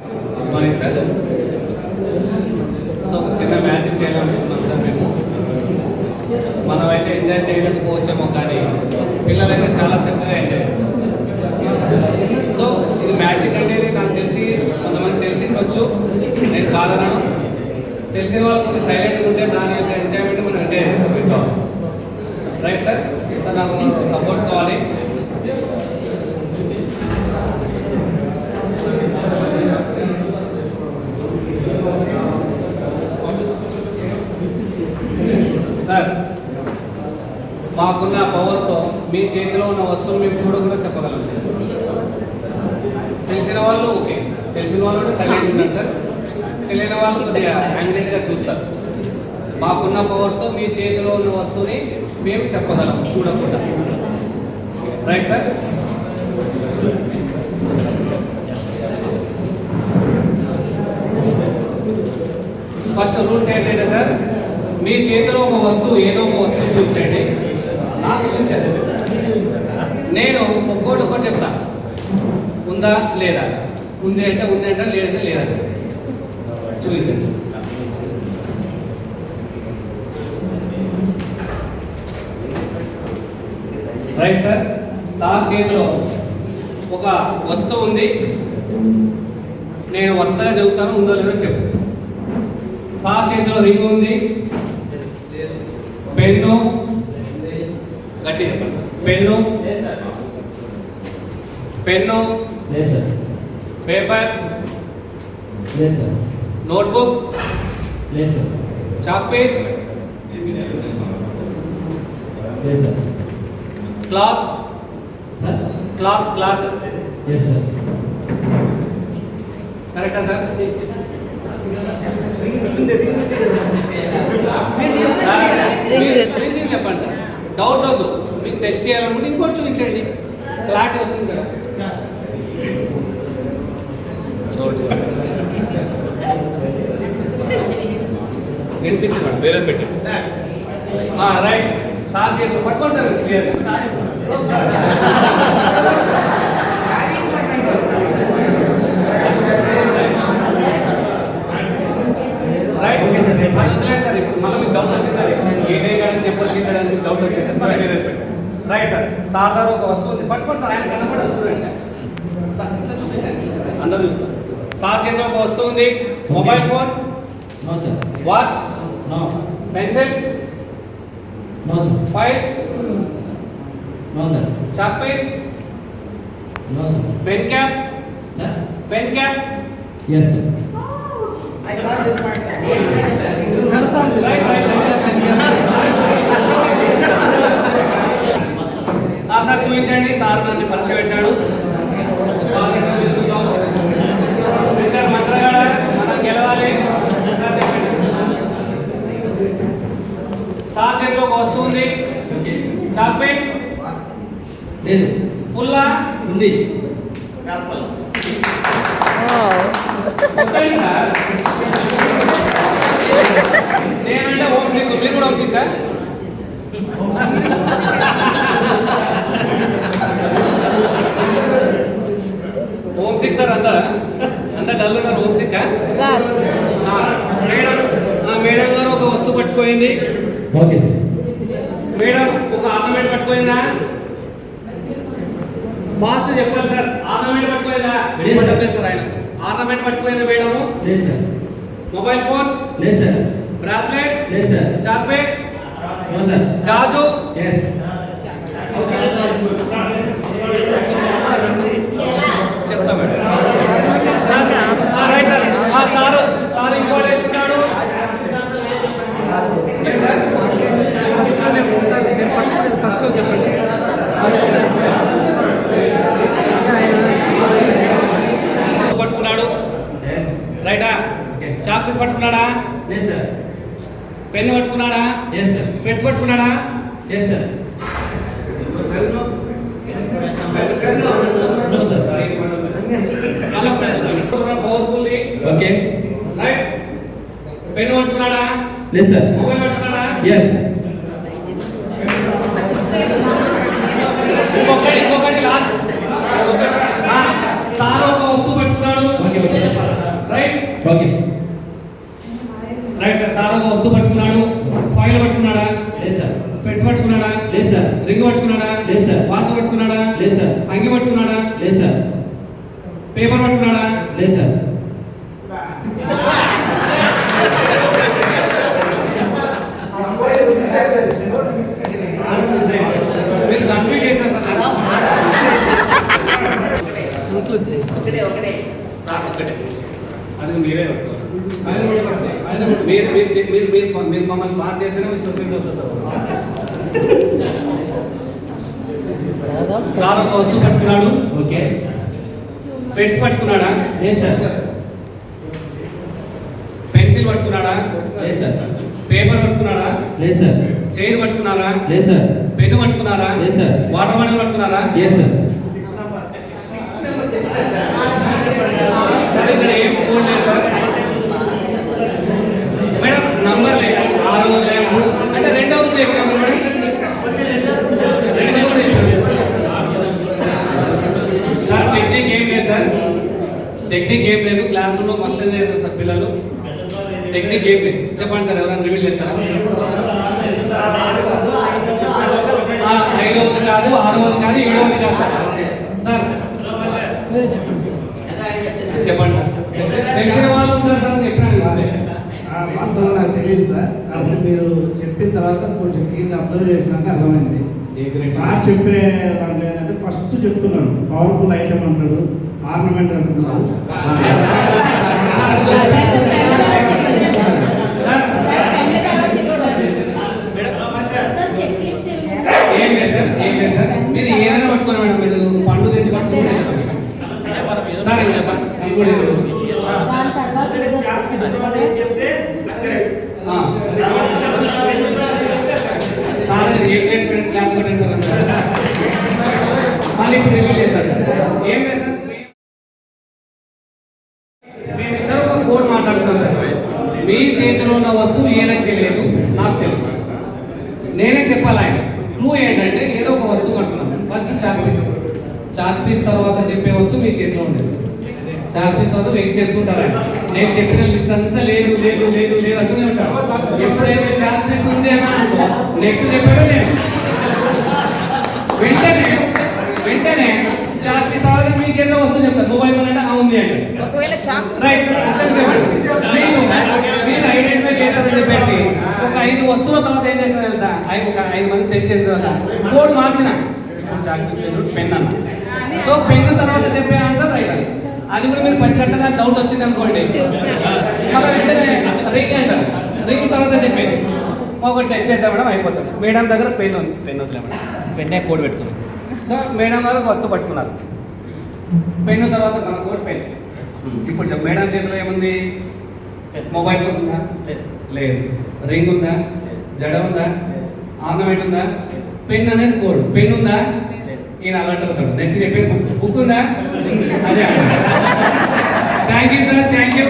Good morning sir so ఒక చిన్న match చేయాలనుకున్నాం sir మేము. మనమైతే ఎంజాయ్ చేయలేకపోవచ్చేమో కానీ పిల్లలైతే చాలా చక్కగా ఎంజాయ్ చేస్తారు సో ఇది మ్యాజిక్ అనేది నాకు తెలిసి కొంతమంది తెలిసి ఉండొచ్చు నేను కాదనను తెలిసిన వాళ్ళు కొంచెం సైలెంట్గా ఉంటే దాని యొక్క ఎంజాయ్మెంట్ మనం ఎంజాయ్ చేస్తాం మీతో రైట్ సార్ సార్ నాకు సపోర్ట్ కావాలి సార్ మాకున్న పవర్తో మీ చేతిలో ఉన్న వస్తువులు మేము చూడకుండా చెప్పగలం సార్. తెలిసిన వాళ్ళు ఓకే. తెలిసిన వాళ్ళు కూడా సైలెంట్ ఉన్నారు సార్. తెలియని వాళ్ళు కొద్దిగా యాంగ్జైటీగా చూస్తారు. మాకున్న పవర్స్తో మీ చేతిలో ఉన్న వస్తువుని మేము చెప్పగలం చూడకుండా. రైట్ సార్ ఫస్ట్ రూల్స్ ఏంటంటే సార్ మీ చేతిలో ఒక వస్తువు ఏదో ఒక వస్తువు చూపించండి. నేను ఒక్కోటి ఒక్కటి చెప్తా. ఉందా లేదా? ఉంది అంటే ఉంది అంటే లేదంటే లేదంటే చూపించండి. రైట్ సార్ సార్ చేతిలో ఒక వస్తువు ఉంది. నేను వరుసగా చెబుతాను ఉందో లేదో చెప్పు. సార్ చేతిలో రింగ్ ఉంది. పెన్ను గట్టి pen? Pen? Paper? Notebook? Chalk piece? లేదు sir. Cloth? Sir? Cloth cloth. కరెక్టా సార్? చెప్పండి సార్. డౌట్ వద్దు మీకు టెస్ట్ చేయాలనుకుంటే ఇంకోటి చూపించండి. క్లారిటీ వస్తుంది కదా. వినిపించండి. వేరే పెట్టి. రైట్. సార్ చేతులు పట్టుకుంటారు clear right okay sir, right. అది వదిలేయండి సార్ ఇప్పుడు మళ్ళీ మీకు డౌట్ వచ్చింది ఏదే కానీ చెప్పొచ్చు అని మీకు డౌట్ వచ్చేసి మళ్ళీ వేరే పెట్టండి రైట్ సార్. సాధారణ ఒక వస్తువు ఉంది పట్టుకుంటారు ఆయన కనపడదు చూడండి. సార్ ఇంత చూపించండి. అందరూ చూస్తారు సార్ చేతిలో ఒక వస్తువు ఉంది. Mobile phone no sir watch no pencil no sir file no sir chalk piece no sir pen cap sir pen cap yes sir I got this part, sir. Right right sir చూపించండి sir నన్ను పరీక్ష పెట్టాడు. చూద్దాం. Mister మంత్రగాడ మనం గెలవాలి. Sir sir చేతిలో వస్తువు ఉంది. లేదు. పుల్ల? ఉంది. సార్. నేనంటే హోమ్ సిక్ మీరు కూడా home sick. Home sick sir అంతా అంతా డల్ ఉన్నారు హోమ్ సిక్ మేడం ఆ, మేడం గారు ఒక వస్తువు పట్టుకోయింది ఓకే సార్. మేడం ఒక ఆర్నమెంట్ పట్టుకోయిందా ఫాస్ట్ చెప్పాలి సార్. ఆర్నమెంట్ పట్టుకోయిందా లేదు సార్. చెప్పలేదు సార్ ఆయన. ఆర్నమెంట్ పట్టుకోయిందా మేడము? లేదు సార్. మొబైల్ ఫోన్ లేదు సార్. బ్రాస్లెట్ లేదు sir. Chalk piece no sir. గాజు ఎస్ చెప్తా మేడం సార్, ఆ, రైట్ సార్ ఆ, సారు సార్ ఇంకోటి ఇచ్చున్నాడు చెప్పండి పట్టుకున్నాడు. ఎస్ రైటా? చాక్ పీస్ పట్టుకున్నాడా? పెన్ పట్టుకున్నాడా? Yes sir specs పట్టుకున్నాడా? Yes sir no sir. Powerful okay pen పట్టుకున్నాడా? లేదు సార్ మొబైల్ పట్టుకున్నాడా? ఎస్ ఇంకొకటి ఇంకొకటి లాస్ట్ సార్ ఒక వస్తువు పట్టుకున్నాడు. Okay okay okay right sir sir ఒక వస్తువు పట్టుకున్నాడు. ఫైల్ పట్టుకున్నాడా? లేదు సార్ స్పెట్స్ పట్టుకున్నాడా? లేదు సార్ రింగ్ పట్టుకున్నాడా? లేదు సార్. వాచ్ పట్టుకున్నాడా? లేదు సార్ అంగి పట్టుకున్నాడా లేదు సార్ పేపర్ పట్టుకున్నాడా లేదు సార్ మీరు కన్ఫ్యూజ్ చేశారు సార్ ఒకటే ఒకటే సార్ ఒక్కటే అది మీరే మీరు మీరు మీరు మీరు మీరు మమ్మల్ని పాస్ చేస్తేనే మీ సొసైటీ వస్తుంది సార్ ఒక వస్తువు పట్టుకున్నాడు ఓకే స్పెట్స్ పట్టుకున్నాడా లేదు సార్ పెన్సిల్ పట్టుకున్నాడా లేదు సార్ పేపర్ పట్టుకున్నాడా లేదు సార్ చైర్ పట్టుకున్నారా? లేదు సార్ పెన్ను పట్టుకున్నారా? లేదు సార్ వాటర్ బాటిల్ పట్టుకున్నారా? లేదు సార్ సార్ ఇక్కడ ఏం ఫోన్ లేదు సార్. మేడం నంబర్ లేదు. ఆరు అంటే మేడం. సార్ టెక్నిక్ ఏం లేదు సార్. టెక్నిక్ ఏం లేదు. క్లాస్ రూమ్లో మస్తు చేస్తారు పిల్లలు. టెక్నిక్ ఏం లేదు చెప్పండి సార్ ఎవరైనా రివీల్ చేస్తారా? ఐదవది కాదు ఆరవది కాదు ఏడవది కాదు సార్. సార్. చెప్పండి సార్. తెలిసి- తెలిసిన వాళ్ళు ఉంటారు సార్ అని చెప్పాను అదే. ఆ వాస్తవం నాకు తెలియదు సార్. కాకపోతే మీరు చెప్పిన తర్వాత కొంచెం క్లీన్గా అబ్జర్వ్ చేసినాక అర్థమైంది. సార్ చెప్పే దాంట్లో ఏంటంటే ఫస్ట్ చెప్తున్నాడు పవర్ఫుల్ ఐటమ్ అంటాడు ఆర్నమెంట్ అంటున్నాడు ఏం లేదు సార్ ఏం లేదు సార్ మీరు ఏదైనా పట్టుకోండి మేడం మీరు పండు తెచ్చి పట్టుకోండి సార్ ఏం చెప్పండి నేను కూడా చెప్పండి. ఆ. సార్ అది ఏ గ్రేడ్ స్టూడెంట్ క్లాస్ కొట్టండి సార్ మళ్ళీ ఇప్పుడు రివీల్ చేస్తారు ఏం లేదు సార్ ఒక కోడ్ మాట్లాడుతున్నాం మీ చేతిలో ఉన్న వస్తువు ఏనకి తెలియదు నాకు తెలుసు నేనే చెప్పాలి? ఆయన క్లూ ఏంటంటే ఏదో ఒక వస్తువు అంటున్నాను first chalk piece chalk piece తర్వాత చెప్పే వస్తువు మీ చేతిలో ఉండేది. చాక్ పీస్ తర్వాత వెయిట్ చేస్తుంటారు? నేను చెప్పిన లిస్ట్ అంతా లేదు లేదు లేదు లేదు అంటూనే ఉంటాడు ఎప్పుడైతే చాక్ పీస్ ఉంది అని అనుకో నెక్స్ట్ చెప్పాడో నేను? వెంటనే వెంటనే చాక్ పీస్ తర్వాత మీ చేతిలో వస్తువు చెప్తాను మొబైల్ ఫోన్ అంటే ఆ ఉంది అంటే. ఒకవేళ రైట్ ఐడెంటిఫై చెప్పేసి ఒక ఐదు వస్తువుల తర్వాత ఏం చేస్తారు తెలుసా? ఒక ఐదు మంది టెస్ట్ చేసిన తర్వాత కోడ్ మార్చిన. పెన్ అన్న. సో పెన్ తర్వాత చెప్పే ఆన్సర్ రైట్ అది కూడా మీరు పసిగట్టగా డౌట్ వచ్చింది అనుకోండి. వెంటనే రింగ్ అంటారు. రింగ్ తర్వాత చెప్పేది. ఒక టెస్ట్ చేద్దాం మేడం అయిపోతుంది. మేడం దగ్గర పెన్ ఉంది. పెన్ వదిలే మేడం పెన్నే కోడ్ పెట్టుకున్నాం సో మేడం గారు వస్తువు పట్టుకున్నారు. పెన్ తర్వాత మన కోడ్ పెన్. ఇప్పుడు మేడం చేతిలో ఏముంది? మొబైల్ ఫోన్ ఉందా? లేదు. రింగ్ ఉందా? జడ ఉందా? ఆర్నమెంట్ ఉందా? పెన్ అనేది కోడ్ పెన్ ఉందా? ఈయన అలర్ట్ అవుతాడు. నెక్స్ట్ చెప్పేది బుక్ బుక్ ఉందా అదే. Thank you sir thank you